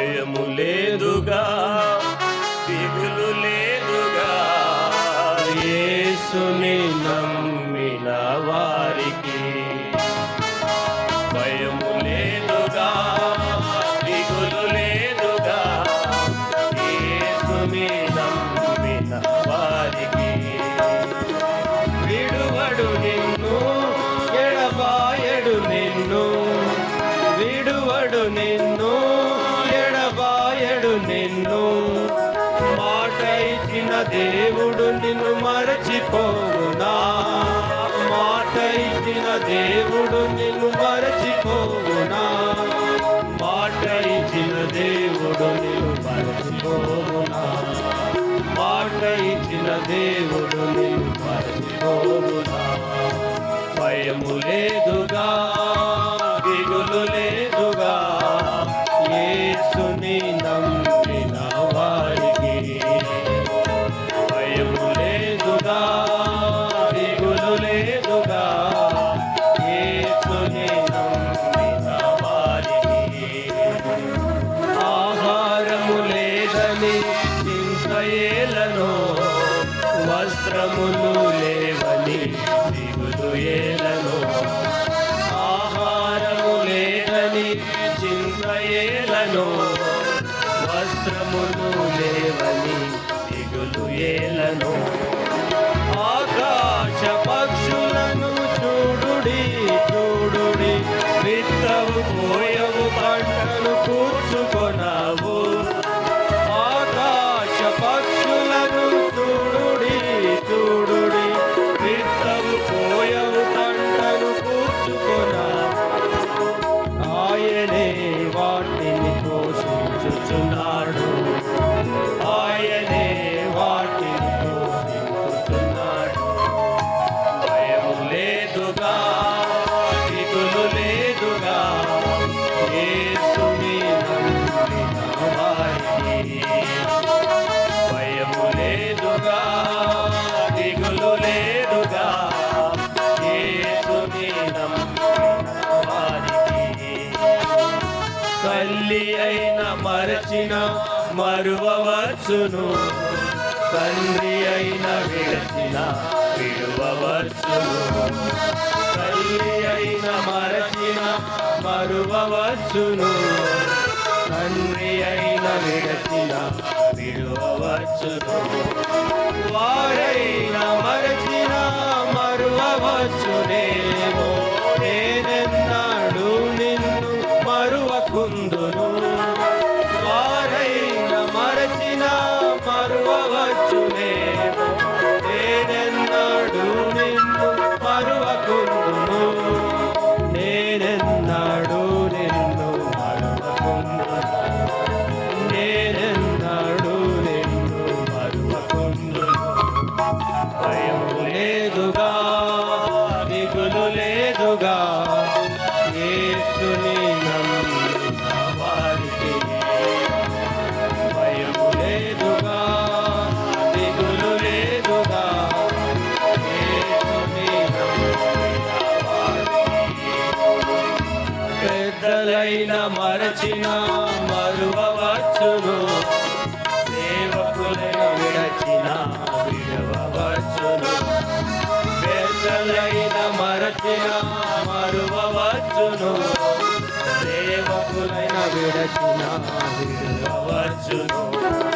భయము లేదుగా దిగులు లేదుగా. యేసుని నమ్మిన వారికి భయము లేదుగా దిగులు లేదుగా. యేసుని నమ్మిన వారికి విడువడు నిన్ను ఎడబాయడు నిన్ను విడువడు నిన్ను. ఇచ్చిన దేవుడు నిన్ను మరచిపోవునా? మాట ఇచ్చిన దేవుడు నిన్ను మరచిపోవునా? మాట ఇచ్చిన దేవుడు నిన్ను మరచిపోవునా? మాట ఇచ్చిన దేవుడు చింతయేలను వస్త్రములు లేవని దిగుదు ఏలను. ఆహారము లేదని చింత ఏలను. వస్త్రములు లేవని దిగులు ఏలను. ఆకాశ మరచిన మరువవచ్చును. తండ్రి అయిన విడచిన విడువవచ్చును. తల్లి అయిన మరచిన మరువవచ్చును. తండ్రి అయిన విడచిన విడువవచ్చును. వారైన లేదుగా యేసుని నమ్మిన వారికి భయము లేదుగా దిగులు లేదుగా. యేసుని నమ్మిన వారికి. పెద్దలైన విడచును సేవకులైన విడచిన విడవచ్చును.